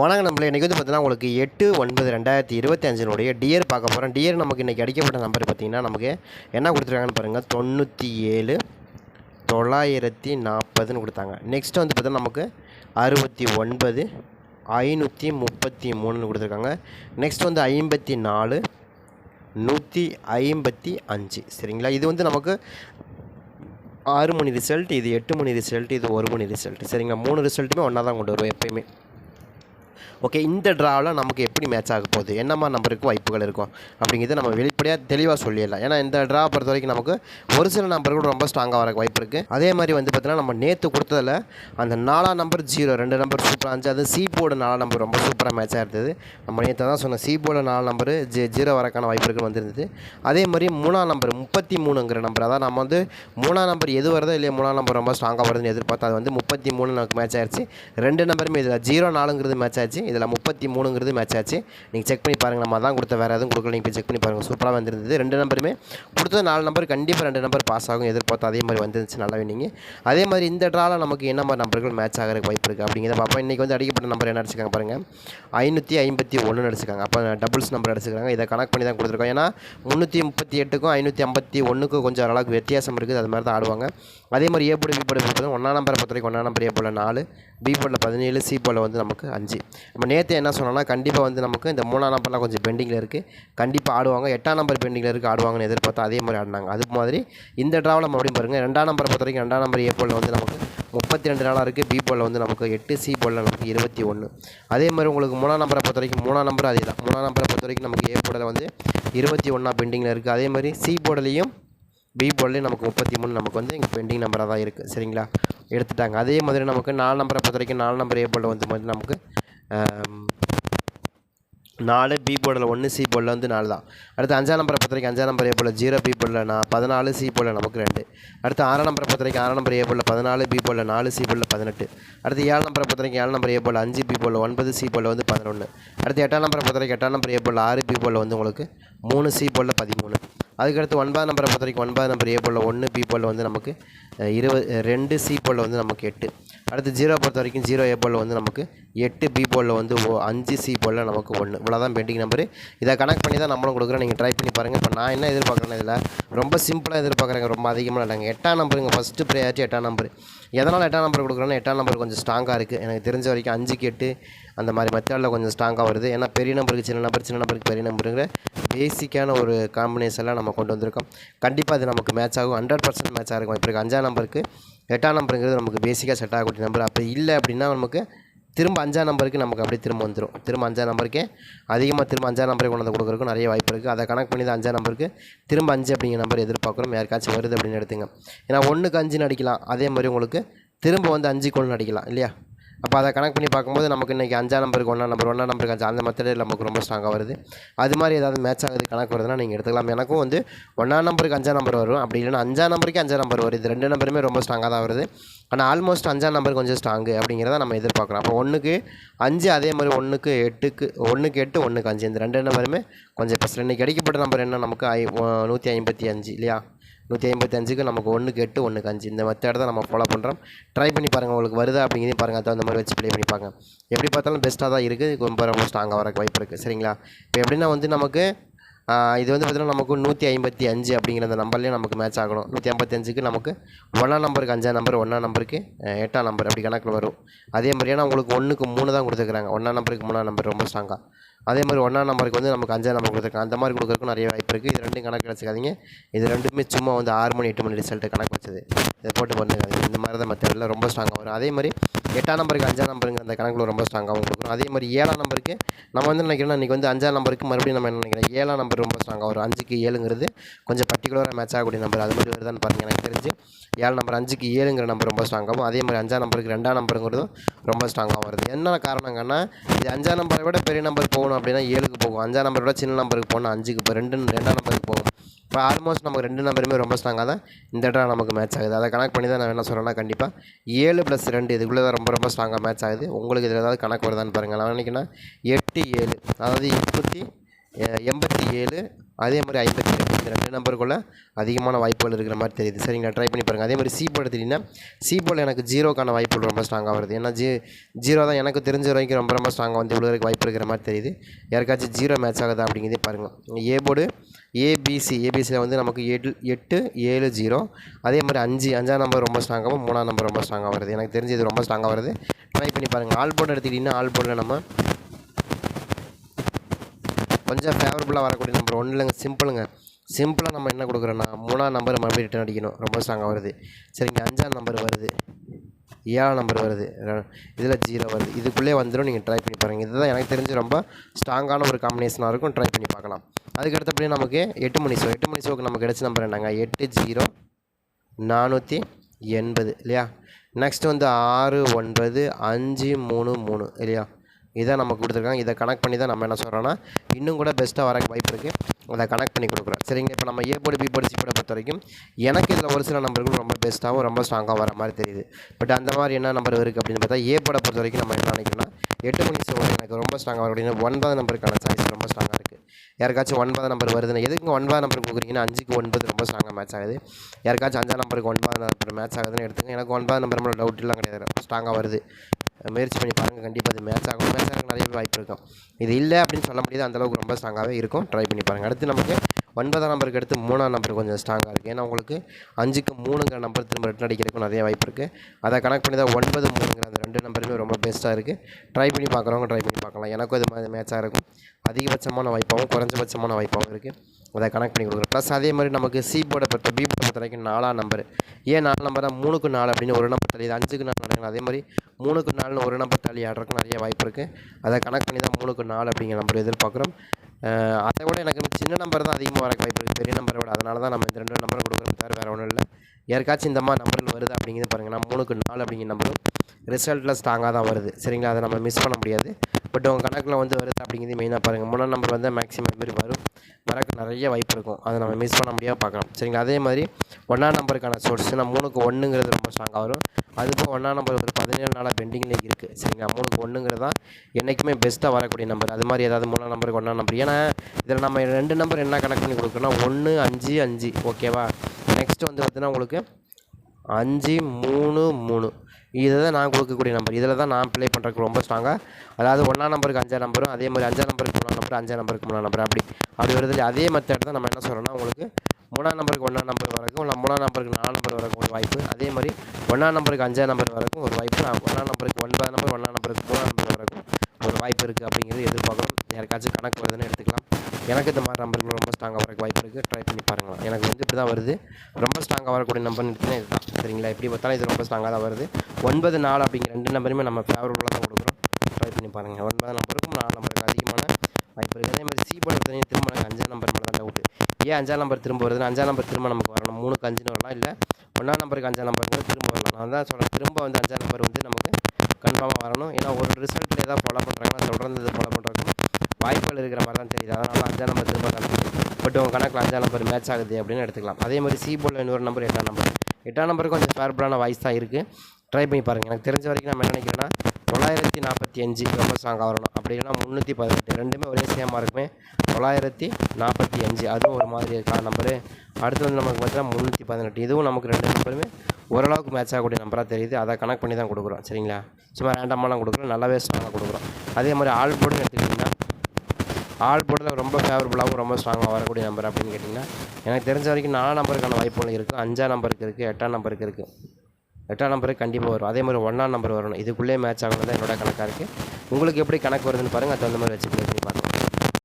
வணக்கம் நம்மள. இன்றைக்கி வந்து பார்த்தீங்கன்னா உங்களுக்கு எட்டு ஒன்பது ரெண்டாயிரத்தி இருபத்தஞ்சினுடைய டியர் பார்க்க போகிறோம் டியர் நமக்கு இன்றைக்கி அடிக்கப்பட்ட நம்பர் பார்த்தீங்கன்னா நமக்கு என்ன கொடுத்துருக்காங்கன்னு பாருங்கள் தொண்ணூற்றி ஏழு தொள்ளாயிரத்தி நாற்பதுன்னு கொடுத்தாங்க. நெக்ஸ்ட் வந்து பார்த்தீங்கன்னா நமக்கு அறுபத்தி ஒன்பது ஐநூற்றி முப்பத்தி மூணுன்னு கொடுத்துருக்காங்க. நெக்ஸ்ட் வந்து ஐம்பத்தி நாலு நூற்றி ஐம்பத்தி அஞ்சு. சரிங்களா? இது வந்து நமக்கு ஆறு மணி ரிசல்ட் இது எட்டு மணி ரிசல்ட் இது ஒரு மணி ரிசல்ட் சரிங்களா? மூணு ரிசல்ட்டுமே ஒன்றா தான் கொண்டு வருவோம் எப்பயுமே. ஓகே இந்த ட்ராவில் நமக்கு எப்படி மேட்ச் ஆக போகுது? என்னம்மா நம்பருக்கு வாய்ப்புகள் இருக்கும்? அப்படிங்கிறது நம்ம வெளிப்படையாக தெளிவாக சொல்லிடலாம். ஏன்னா இந்த ட்ரா பொறுத்த வரைக்கும் நமக்கு ஒரு சில நம்பர் கூட ரொம்ப ஸ்ட்ராங்காக வர வாய்ப்பு இருக்குது அதே மாதிரி வந்து பார்த்தீங்கன்னா நம்ம நேற்று கொடுத்ததில் அந்த நாலாம் நம்பர் ஜீரோ ரெண்டு நம்பர் சூப்பராக இருந்துச்சு அது சி போர்டு நாலாம் நம்பர் ரொம்ப சூப்பராக மேட்சாக இருந்தது. நம்ம நேற்று தான் சொன்னோம் சி போர்டு நாலு நம்பர் ஜி ஜீரோ வரக்கான வாய்ப்பு இருக்குன்னு வந்திருந்தது. அதே மாதிரி மூணாம் நம்பர் முப்பத்தி மூணுங்கிற நம்பர் அதான் நம்ம வந்து மூணாம் நம்பர் எது வருதோ இல்லையா மூணாம் நம்பர் ரொம்ப ஸ்ட்ராங்காக வருதுன்னு எதிர்பார்த்தா அது வந்து முப்பத்தி மூணு நமக்கு மேட்ச் ஆயிடுச்சு ரெண்டு நம்பருமே இதில் ஜீரோ நாலுங்கிறது மேட்ச் ஆச்சு. இதில் முப்பத்தி மூணுங்கிறது மேட்ச் ஆச்சு. நீங்கள் செக் பண்ணி பாருங்கள் நம்ம தான் கொடுத்த வேறு எதுவும் கொடுக்கல. நீங்கள் செக் பண்ணி பாருங்கள் சூப்பராக வந்திருந்தது. ரெண்டு நம்பருமே கொடுத்தது நாலு நம்பர். கண்டிப்பாக ரெண்டு நம்பர் பாஸ் ஆகும். எதிர்பார்த்து அதே மாதிரி வந்துருந்துச்சு. நல்லா நீங்கள் அதே மாதிரி இந்த ட்ராவில் நமக்கு என்ன மாதிரி நம்பர்கள் மேட்ச் ஆகிறதுக்கு வாய்ப்பு இருக்குது அப்படிங்கிறத பார்ப்போம். இன்றைக்கி வந்து அடிக்கப்பட்ட நம்பர் என்ன அடிச்சிருக்காங்க பாருங்கள் ஐநூற்றி ஐம்பத்தி ஒன்று அடிச்சிருக்காங்க. அப்போ டபுள்ஸ் நம்பர் அடிச்சிருக்காங்க. இதை கனெக்ட் பண்ணி தான் கொடுத்துருக்கோம். ஏன்னா முந்நூற்றி முப்பத்தி எட்டுக்கும் ஐநூற்றி ஐம்பத்தி ஒன்றுக்கும் கொஞ்சம் அளவுக்கு வித்தியாசம் இருக்குது. அது மாதிரி தான் ஆடுவாங்க. அதே மாதிரி ஏ போர்டு பி போர்டு பார்த்தா ஒன்றா நம்பரை பொறுத்த வரைக்கும் ஒன்றா நம்பர் ஏ போல் நாலு பி போர்டில் பதினேழு சி போல் வந்து நமக்கு அஞ்சு. நம்ம நேற்று என்ன சொன்னோம்னா கண்டிப்பாக வந்து நமக்கு இந்த மூணாம் நம்பர்லாம் கொஞ்சம் பெண்டிங்கில் இருக்குது கண்டிப்பாக ஆடுவாங்க. எட்டாம் நம்பர் பெண்டிங்கில் இருக்குது ஆடுவாங்கன்னு எதிர்பார்த்தா அதே மாதிரி ஆடினாங்க. அது மாதிரி இந்த ட்ராவில் மறுபடியும் பாருங்கள் ரெண்டாம் நம்பரை பொறுத்த வரைக்கும் ரெண்டாம் நம்பர் ஏ போர்டில் வந்து நமக்கு முப்பத்தி ரெண்டு நாளாக இருக்குது பி போலில் வந்து நமக்கு எட்டு சி போலில் நமக்கு இருபத்தி ஒன்று அதே மாதிரி உங்களுக்கு மூணாம் நம்பரை பொறுத்த வரைக்கும் மூணாம் நம்பர் அதே தான் மூணாம் நம்பரை பொறுத்த வரைக்கும் நமக்கு ஏ போர்டில் வந்து இருபத்தி ஒன்றா பெண்டிங்கில் இருக்குது அதே மாதிரி சி போடலையும் பி போர்ட்லேயும் நமக்கு முப்பத்தி மூணு நமக்கு வந்து இங்கே பெண்டிங் நம்பராக தான் இருக்குது சரிங்களா? எடுத்துட்டாங்க. அதே மாதிரி நமக்கு நாலு நம்பரை பொறுத்த வரைக்கும் நாலு நம்பர் ஏ போர்டில் வந்து நமக்கு நாலு பி போர்டில் ஒன்று சி போர்டில் வந்து நாலு தான். அடுத்து அஞ்சாம் நம்பரை பொறுத்தவரைக்கும் அஞ்சாம் நம்பர் ஏ போல் ஜீரோ பி போர்டில் நான் பதினாலு சி போர்டில் நமக்கு ரெண்டு. அடுத்து ஆறாம் நம்பரை பொறுத்த ஆறாம் நம்பர் ஏ போல் பதினாலு பி போர்டில் நாலு சி போர்டில் பதினெட்டு. அடுத்து ஏழு நம்பரை பொறுத்தவரைக்கும் ஏழு நம்பர் ஏ போல் அஞ்சு பி போர்டில் ஒன்பது சி போர்டில் வந்து பதினொன்று அடுத்து எட்டாம் நம்பரை பொறுத்தவரைக்கும் எட்டாம் நம்பர் ஏ போல் ஆறு பி போர்டில் வந்து உங்களுக்கு மூணு சி போர்டில் பதிமூணு. அதுக்கடுத்து ஒன்பதாம் நம்பரை பொறுத்த வரைக்கும் ஒன்பது நம்பர் ஏ போலில் ஒன்று பி போலில் வந்து நமக்கு இருபது ரெண்டு சி போலில் வந்து நமக்கு எட்டு. அடுத்து ஜீரோ பொறுத்த வரைக்கும் ஜீரோ ஏ போலில் வந்து நமக்கு எட்டு பி போலில் வந்து ஓ- அஞ்சு சி போலில் நமக்கு ஒன்று இவ்வளோதான் பெண்டிங் நம்பரு இதை கனெக்ட் பண்ணி தான் நம்மளும் கொடுக்குறோம். நீங்கள் ட்ரை பண்ணி பாருங்கள் இப்போ நான் என்ன எதிர்பார்க்குறேன் இதில் ரொம்ப சிம்பிளாக எதிர்பார்க்குறேங்க. ரொம்ப அதிகமாக இல்லைங்க. எட்டாம் நம்பருங்க ஃபஸ்ட்டு ப்ரையாரிட்டி எட்டாம் நம்பர் எதனால் எட்டாம் நம்பர் கொடுக்குறோன்னா எட்டாம் நம்பர் கொஞ்சம் ஸ்ட்ராங்காக இருக்குது எனக்கு தெரிஞ்ச வரைக்கும் அஞ்சுக்கு எட்டு அந்த மாதிரி மெத்தடில் கொஞ்சம் ஸ்ட்ராங்காக வருது. ஏன்னா பெரிய நம்பருக்கு சின்ன நம்பர் சின்ன நம்பருக்கு பெரிய நம்பருங்கிற பேசிக்கான ஒரு காம்பினேஷன்லாம் நம்ம கொண்டு வந்திருக்கோம். கண்டிப்பாக அது நமக்கு மேட்ச் ஆகும். ஹண்ட்ரட் பர்சன்ட் மேட்ச் ஆகும் இப்போ இருக்குது அஞ்சாம் நம்பருக்கு எட்டாம் நம்பருங்கிறது நமக்கு பேசிக்காக செட் ஆகக்கூடிய நம்பர். அப்போ இல்லை அப்படின்னா நமக்கு திரும்ப அஞ்சாம் நம்பருக்கு நமக்கு அப்படியே திரும்ப வந்துடும் திரும்ப அஞ்சாம் நம்பருக்கே அதிகமாக திரும்ப அஞ்சாம் நம்பருக்கு கொண்டு வந்து கொடுக்குறதுக்கும் நிறைய வாய்ப்பு இருக்குது அதை கனெக்ட் பண்ணி தான் அஞ்சாம் நம்பருக்கு திரும்ப அஞ்சு அப்படிங்கிற நம்பர் எதிர்பார்க்குறோம். யாருக்காச்சும் வருது அப்படின்னு எடுத்துங்க. ஏன்னா ஒன்றுக்கு அஞ்சுன்னு அடிக்கலாம். அதே மாதிரி உங்களுக்கு திரும்ப வந்து அஞ்சு கொண்டு அடிக்கலாம். இல்லையா? அப்போ அதை கனெக்ட் பண்ணி பார்க்கும்போது நமக்கு இன்றைக்கி அஞ்சாம் நம்பருக்கு ஒன்றா நம்பர் ஒன்றா நம்பருக்கு அஞ்சு அந்த மெத்தடில் நமக்கு ரொம்ப ஸ்ட்ராங்காக வருது. அது மாதிரி ஏதாவது மேட்ச் ஆகுது கணக்கு வருதுன்னா நீங்கள் எடுத்துக்கலாம். எனக்கும் வந்து ஒன்றாம் நம்பருக்கு அஞ்சாம் நம்பர் வரும். அப்படி இல்லைன்னா அஞ்சாம் நம்பருக்கு அஞ்சாம் நம்பர் வருது. இது ரெண்டு நம்பருமே ரொம்ப ஸ்ட்ராங்காக தான் வருது. ஆனால் ஆல்மோஸ்ட் அஞ்சாம் நம்பர் கொஞ்சம் ஸ்ட்ராங்கு அப்படிங்கிறத நம்ம எதிர்பார்க்குறோம். அப்போ ஒன்றுக்கு அஞ்சு அதே மாதிரி ஒன்றுக்கு எட்டுக்கு ஒன்றுக்கு எட்டு ஒன்றுக்கு அஞ்சு இந்த ரெண்டு நம்பருமே கொஞ்சம் இப்போ இன்றைக்கி கிடைக்கப்பட்ட நம்பர் என்ன? நமக்கு ஐ நூற்றி ஐம்பத்தி அஞ்சு இல்லையா? நூற்றி ஐம்பத்தி அஞ்சுக்கு நமக்கு ஒன்றுக்கு எட்டு ஒன்றுக்கு அஞ்சு இந்த மெத்தடை தான் நம்ம ஃபாலோ பண்ணுறோம் ட்ரை பண்ணி பாருங்கள் உங்களுக்கு வருதா அப்படிங்கிறதையும் பாருங்கள் அது அந்த மாதிரி வச்சு ப்ளே பண்ணி பாருங்க. எப்படி பார்த்தாலும் பெஸ்ட்டாக தான் இருக்குது ரொம்ப ரொம்ப ஸ்ட்ராங்காக வரக்கு வாய்ப்பு இருக்குது சரிங்களா? இப்போ எப்படின்னா வந்து நமக்கு இது வந்து பார்த்திங்கன்னா நமக்கு நூற்றி ஐம்பத்தி அஞ்சு அப்படிங்கிற அந்த நம்பர்லேயே நமக்கு மேட்ச் ஆகணும். நூற்றி ஐம்பத்தி அஞ்சுக்கு நமக்கு ஒன்றாம் நம்பருக்கு அஞ்சாம் நம்பர் ஒன்றாம் நம்பருக்கு எட்டாம் நம்பர் அப்படி கணக்கில் வரும். அதே மாதிரியான உங்களுக்கு ஒன்றுக்கு மூணு தான் கொடுத்துருக்குறாங்க. ஒன்றாம் நம்பருக்கு மூணாம் நம்பர் ரொம்ப ஸ்ட்ராங்காக அதே மாதிரி ஒன்றாம் நம்பருக்கு வந்து நமக்கு அஞ்சாம் நம்பர் கொடுத்துருக்காங்க. அந்த மாதிரி கொடுக்குறதுக்கும் நிறைய வாய்ப்பு இருக்குது இது ரெண்டும் கணக்கு வச்சுக்காதீங்க. இது ரெண்டுமே சும்மா வந்து ஆறு மணி எட்டு மணி ரிசல்ட்டு கணக்கு வச்சது. இதை போட்டு பண்ணுங்க இந்த மாதிரி தான் மெத்தடில் ரொம்ப ஸ்ட்ராங்காக வரும். அதே மாதிரி எட்டாம் நம்பருக்கு அஞ்சாம் நம்பருங்க அந்த கணக்கில் ரொம்ப ஸ்ட்ராங்காகவும் கொடுக்குறோம் அதே மாதிரி ஏழாம் நம்பருக்கு நம்ம வந்து நினைக்கிறோம் இன்றைக்கி வந்து அஞ்சாம் நம்பருக்கு மறுபடியும் நம்ம என்ன நினைக்கிறோம்? ஏழாம் நம்பர் ரொம்ப ஸ்ட்ராங்காக வரும். அஞ்சுக்கு ஏழுங்கிறது கொஞ்சம் பர்டிகுலராக மேட்ச் ஆகக்கூடிய நம்பர் அது மாதிரி வருதான்னு பாருங்கள் எனக்கு தெரிஞ்சு ஏழு நம்பர் அஞ்சுக்கு ஏழுங்கிற நம்பர் ரொம்ப ஸ்ட்ராங்காகவும் அதே மாதிரி அஞ்சாம் நம்பருக்கு ரெண்டாம் நம்பருங்கிறதும் ரொம்ப ஸ்ட்ராங்காக வருது. என்ன காரணங்கன்னா இது அஞ்சாம் நம்பரை விட பெரிய நம்பர் போகணும் அப்படின்னா ஏழுக்கு போகும். அஞ்சாம் நம்பரை விட சின்ன நம்பருக்கு போகணும். அஞ்சுக்கு இப்போ ரெண்டு ரெண்டாம் நம்பருக்கு போகும். இப்போ ஆல்மோஸ்ட் நமக்கு ரெண்டு நம்பருமே ரொம்ப ஸ்ட்ராங்காக தான் இந்த இடம் நமக்கு மேட்ச் ஆகுது. அதை கணக்கு பண்ணி தான் நான் என்ன சொல்கிறேன்னா கண்டிப்பாக ஏழு ப்ளஸ் ரெண்டு இதுக்குள்ளே தான் ரொம்ப ரொம்ப ஸ்ட்ராங்காக மேட்ச் ஆகுது. உங்களுக்கு இதில் ஏதாவது கணக்கு வருதான்னு பாருங்கள் நான் நினைக்கிறேன் எட்டு ஏழு. அதாவது இருபத்தி எண்பத்தி ஏழு அதே மாதிரி ஐம்பத்தி ரெண்டு இந்த ரெண்டு நம்பருக்குள்ளே அதிகமான வாய்ப்புகள் இருக்கிற மாதிரி தெரியுது. சரிங்களா? ட்ரை பண்ணி பாருங்கள் அதே மாதிரி சி போல் எடுத்துட்டிங்கன்னா சி போல் எனக்கு ஜீரோக்கான வாய்ப்புகள் ரொம்ப ஸ்ட்ராங்காக வருது. ஏன்னா ஜீ ஜீரோ தான் எனக்கு தெரிஞ்ச வரைக்கும் ரொம்ப ரொம்ப ஸ்ட்ராங்காக வந்து இவ்வளோ வாய்ப்பு இருக்கிற மாதிரி தெரியுது. யாருக்காச்சும் ஜீரோ மேட்ச் ஆகுதா அப்படிங்கிறதே பாருங்கள் ஏ போர்டு ஏபிசி ஏபிசியில் வந்து நமக்கு எட்டு எட்டு ஏழு ஜீரோ. அதே மாதிரி அஞ்சு அஞ்சாம் நம்பர் ரொம்ப ஸ்ட்ராங்காகவும் மூணாம் நம்பர் ரொம்ப ஸ்ட்ராங்காக வருது. எனக்கு தெரிஞ்சது இது ரொம்ப ஸ்ட்ராங்காக வருது. ட்ரை பண்ணி பாருங்கள் ஆல் போர்டு எடுத்துக்கிட்டிங்கன்னா ஆல் போர்டில் நம்ம கொஞ்சம் ஃபேவரபுளாக வரக்கூடிய நம்பர் ஒன்றும் இல்லைங்க சிம்பிளுங்க சிம்பிளாக நம்ம என்ன கொடுக்குறோன்னா மூணாம் நம்பர் மறுபடியும் ரிட்டர்ன் அடிக்கணும்? ரொம்ப ஸ்ட்ராங்காக வருது. சரிங்க அஞ்சாம் நம்பர் வருது. ஏழாம் நம்பர் வருது. இதில் ஜீரோ வருது. இதுக்குள்ளே வந்துடும் நீங்கள் ட்ரை பண்ணி பாருங்கள் இதுதான் எனக்கு தெரிஞ்சு ரொம்ப ஸ்ட்ராங்கான ஒரு காம்பினேஷனாக இருக்கும். ட்ரை பண்ணி பார்க்கலாம். அதுக்கு அடுத்தபடி நமக்கு எட்டு மணி ஷோ எட்டு மணி ஷோக்கு நமக்கு கிடைச்ச நம்பர் என்னங்க? எட்டு ஜீரோ நானூற்றி எண்பது இல்லையா? நெக்ஸ்ட் வந்து ஆறு ஒன்பது அஞ்சு மூணு மூணு இல்லையா? இதை நமக்கு கொடுத்துருக்காங்க. இதை கனெக்ட் பண்ணி தான் நம்ம என்ன சொல்கிறோன்னா இன்னும் கூட பெஸ்ட்டாக வர வாய்ப்பு இருக்குது அதை கனெக்ட் பண்ணி கொடுக்குறோம். சரிங்க இப்போ நம்ம A board B board C போர்டை பொறுத்த வரைக்கும் எனக்கு இதில் ஒரு சில நம்பர்கள் ரொம்ப பெஸ்ட்டாகவும் ரொம்ப ஸ்ட்ராங்காக வர மாதிரி தெரியுது. பட் அந்த மாதிரி என்ன நம்பர் இருக்குது அப்படின்னு பார்த்தா ஏ போர்டை பொறுத்த வரைக்கும் நம்ம என்ன நினைக்கிறோம்னா எட்டு மணி ஷோ எனக்கு ரொம்ப ஸ்ட்ராங்காக வரும் அப்படின்னா ஒன்பது நம்பருக்கான சாய்ஸ் ரொம்ப ஸ்ட்ராங்காக இருக்குது யாருக்காச்சும் ஒன்பது நம்பர் வருதுன்னா எதுக்கு ஒன்பது நம்பர் கொடுக்குறீங்கன்னா அஞ்சுக்கு ஒன்பது ரொம்ப ஸ்ட்ராங்காக மேட்ச் ஆகுது. யாருக்காச்சும் அஞ்சாம் நம்பருக்கு ஒன்பது நம்பர் மேட்ச் ஆகுதுன்னு எடுத்துங்க எனக்கு ஒன்பது நம்பர் மேலே டவுட் எல்லாம் கிடையாது. ஸ்ட்ராங்காக வருது. முயற்சி பண்ணி பாருங்கள் கண்டிப்பாக அது மேட்ச் ஆகும். மேட்ச் ஆக நிறைய வாய்ப்பு இருக்கும். இது இல்லை அப்படின்னு சொல்ல முடியாது. அந்தளவுக்கு ரொம்ப ஸ்ட்ராங்காகவே இருக்கும். ட்ரை பண்ணி பாருங்கள் அடுத்து நமக்கு ஒன்பதாம் நம்பருக்கு எடுத்து மூணாம் நம்பர் கொஞ்சம் ஸ்ட்ராங்காக இருக்குது ஏன்னா உங்களுக்கு அஞ்சுக்கு மூணுங்கிற நம்பர் திரும்ப ரிட்டன் அடிக்கிறதுக்கும் நிறைய வாய்ப்பு இருக்குது அதை கனெக்ட் பண்ணி தான் ஒன்பது மூணுங்கிற அந்த ரெண்டு நம்பருமே ரொம்ப பெஸ்ட்டாக இருக்குது ட்ரை பண்ணி பார்க்குறவங்க ட்ரை பண்ணி பார்க்கலாம். எனக்கும் இது மாதிரி மேட்சாக இருக்கும். அதிகபட்சமான வாய்ப்பாகவும் குறைஞ்சபட்சமான வாய்ப்பாகவும் இருக்குது அதை கனெக்ட் பண்ணி கொடுக்குறோம் ப்ளஸ் அதே மாதிரி நமக்கு சி போர்டை பொறுத்த பி போர்டை பொறுத்த வரைக்கும் நாலாம் நம்பர் ஏன் நாலு நம்பர் மூணுக்கு நாலு அப்படின்னு ஒரு நம்பர் தள்ளி அஞ்சுக்கு நாலு நடக்கணும் அதே மாதிரி மூணுக்கு நாலுன்னு ஒரு நம்பர் தள்ளி ஆடுறதுக்கு நிறைய வாய்ப்பு இருக்குது அதை கனெக்ட் பண்ணி தான் மூணுக்கு நாலு அப்படிங்கிற நம்பர் எதிர்பார்க்குறோம். அதை விட எனக்கு சின்ன நம்பர் தான் அதிகமாக வர வாய்ப்பு இருக்குது பெரிய நம்பரை விட. அதனால தான் நம்ம இந்த ரெண்டு நம்பரும் கொடுக்குறோம் தவிர வேறு ஒன்றும் இல்லை. யாருக்காச்சும் இந்த மாதிரி நம்பர்கள் வருது அப்படிங்கிறது பாருங்கள் நான் மூணுக்கு நாலு அப்படிங்கிற நம்பரும் ரிசல்ட்டில் ஸ்ட்ராங்காக தான் வருது. சரிங்களா? அதை நம்ம மிஸ் பண்ண முடியாது. பட் உங்கள் கணக்கில் வந்து வருது அப்படிங்கிறது மெயினாக பாருங்கள் மூணாம் நம்பர் வந்து மேக்ஸிமம் பேர் வரும். வரக்கு நிறைய வாய்ப்பு இருக்கும். அதை நம்ம மிஸ் பண்ண முடியாமல் பார்க்கலாம். சரிங்களா? அதே மாதிரி ஒன்றாம் நம்பருக்கான சோர்ஸ் நான் மூணுக்கு ஒன்றுங்கிறது ரொம்ப ஸ்ட்ராங்காக வரும். அதுக்கும் ஒன்றாம் நம்பர் ஒரு பதினேழு நாளாக பெண்டிங்லேயே இருக்குது சரிங்களா? மூணுக்கு ஒன்றுங்கிறது தான் என்றைக்குமே பெஸ்ட்டாக வரக்கூடிய நம்பர் அது மாதிரி ஏதாவது மூணாம் நம்பருக்கு ஒன்றாம் நம்பர் ஏன்னா இதில் நம்ம ரெண்டு நம்பர் என்ன கனெக்ட் பண்ணி கொடுக்குறோம்னா ஒன்று அஞ்சு அஞ்சு. ஓகேவா நெக்ஸ்ட் வந்து பார்த்தீங்கன்னா உங்களுக்கு அஞ்சு மூணு மூணு. இதை தான் நான் கொடுக்கக்கூடிய நம்பர் இதில் தான் நான் ப்ளே பண்ணுறதுக்கு ரொம்ப ஸ்ட்ராங்காக அதாவது ஒன்றாம் நம்பருக்கு அஞ்சாம் நம்பரும் அதே மாதிரி அஞ்சாம் நம்பருக்கு மூணாம் நம்பர் அஞ்சாம் நம்பருக்கு மூணாம் நம்பர் அப்படி அப்படி வருது இல்லையா? அதே மெத்தட் தான் நம்ம என்ன சொல்கிறோம்னா உங்களுக்கு மூணாம் நம்பருக்கு ஒன்றாம் நம்பர் வரைக்கும் இல்லை மூணாம் நம்பருக்கு நாலாம் நம்பர் வரைக்கும் ஒரு வாய்ப்பு. அதே மாதிரி ஒன்றாம் நம்பருக்கு அஞ்சாம் நம்பர் வரைக்கும் ஒரு வாய்ப்பு நான் ஒன்றாம் நம்பருக்கு ஒன்பதாம் நம்பர் ஒன்றாம் நம்பருக்கு மூணாம் நம்பர் வரைக்கும் ஒரு வாய்ப்பு இருக்குது அப்படிங்கிறது எது யாருக்காச்சும் கணக்கு வருதுன்னு எடுத்துக்கலாம் எனக்கு இந்த மாதிரி நம்பர்கள் ரொம்ப ஸ்ட்ராங்காக வரக்கு வாய்ப்பு இருக்குது ட்ரை பண்ணி பாருங்கள் எனக்கு வந்து இப்படி தான் வருது. ரொம்ப ஸ்ட்ராங்காக வரக்கூடிய நம்பர்னு எடுத்தீங்கன்னா இதுதான். சரிங்களா? எப்படி பார்த்தாலும் இது ரொம்ப ஸ்ட்ராங்காக தான் வருது. ஒன்பது நாலு அப்படிங்கிற ரெண்டு நம்பருமே நம்ம ஃபேவரபுளாக தான் கொடுக்குறோம். ட்ரை பண்ணி பாருங்கள் ஒன்பது நம்பருக்கும் நாலு நம்பருக்கு அதிகமான வாய்ப்பு இருக்குது அதே மாதிரி சி போர்டு எடுத்தீங்கன்னா திரும்ப எனக்கு அஞ்சாம் நம்பர் மேலே தான் டவுட்டு ஏன் அஞ்சாம் நம்பர் திரும்ப வருதுன்னா அஞ்சாம் நம்பர் திரும்ப நமக்கு வரணும். மூணுக்கு அஞ்சுன்னு வரலாம். இல்லை ஒன்றாம் நம்பருக்கு அஞ்சாம் நம்பருக்கு திரும்ப வரலாம். நான் தான் சொல்கிறேன் திரும்ப வந்து அஞ்சாம் நம்பர் வந்து நமக்கு கன்ஃபார்மாக வரணும். ஏன்னா ஒரு ரிசல்ட்டில் ஏதாவது ஃபாலோ பண்ணுறாங்கன்னா தொடர்ந்து ஃபாலோ பண்ணுறதுக்கும் வாய்ப்புகள் இருக்கிற மாதிரி தான் தெரியுது. அதனால் அஞ்சாம் நம்பர் திரும்ப தான் பட் உங்கள் கணக்கில் அஞ்சாம் நம்பர் மேட்ச் ஆகுது அப்படின்னு எடுத்துக்கலாம். அதே மாதிரி சி போல் இன்னொரு நம்பர் எட்டாம் நம்பர் எட்டாம் நம்பருக்கு கொஞ்சம் ஃபேவரபுளான வாய்ஸ் தான் இருக்குது ட்ரை பண்ணி பாருங்கள் எனக்கு தெரிஞ்ச வரைக்கும் நம்ம என்ன நினைக்கிறேன்னா தொள்ளாயிரத்தி நாற்பத்தி அஞ்சு ரொம்ப ஸ்ட்ராங்காக வரணும். அப்படி இல்லைன்னா முந்நூற்றி பதினெட்டு. ரெண்டுமே ஒரே சேமாக இருக்குமே தொள்ளாயிரத்தி நாற்பத்தி அஞ்சு. அதுவும் ஒரு மாதிரி இருக்கா நம்பரு அடுத்து வந்து நமக்கு பார்த்தீங்கன்னா முந்நூற்றி பதினெட்டு. இதுவும் நமக்கு ரெண்டு நம்பருமே ஓரளவுக்கு மேட்ச் ஆகக்கூடிய நம்பராக தெரியுது. அதை கனெக்ட் பண்ணி தான் கொடுக்குறோம். சரிங்களா? சும்மா ரேண்டமாலாம் கொடுக்குறோம் நல்லாவே ஸ்ட்ராங்காக கொடுக்குறோம். அதே மாதிரி ஆள் போர்டுன்னு எடுத்துக்கிட்டிங்கன்னா ஆள் போர்டில் ரொம்ப ஃபேவரபுளாகவும் ரொம்ப ஸ்ட்ராங்காக வரக்கூடிய நம்பர் அப்படின்னு கேட்டிங்கன்னா எனக்கு தெரிஞ்ச வரைக்கும் நாலாம் நம்பருக்கான வாய்ப்புகள் இருக்குது அஞ்சாம் நம்பருக்கு இருக்குது எட்டாம் நம்பருக்கு இருக்குது எட்டாம் நம்பருக்கு கண்டிப்பாக வரும். அதே மாதிரி ஒன்றாம் நம்பர் வரணும். இதுக்குள்ளே மேட்ச் ஆகணும் தான் என்னோட கணக்காக இருக்குது உங்களுக்கு எப்படி கணக்கு வருதுன்னு பாருங்கள் அது தகுந்த மாதிரி வச்சு ப்ளே பண்ணி பார்க்கலாம்.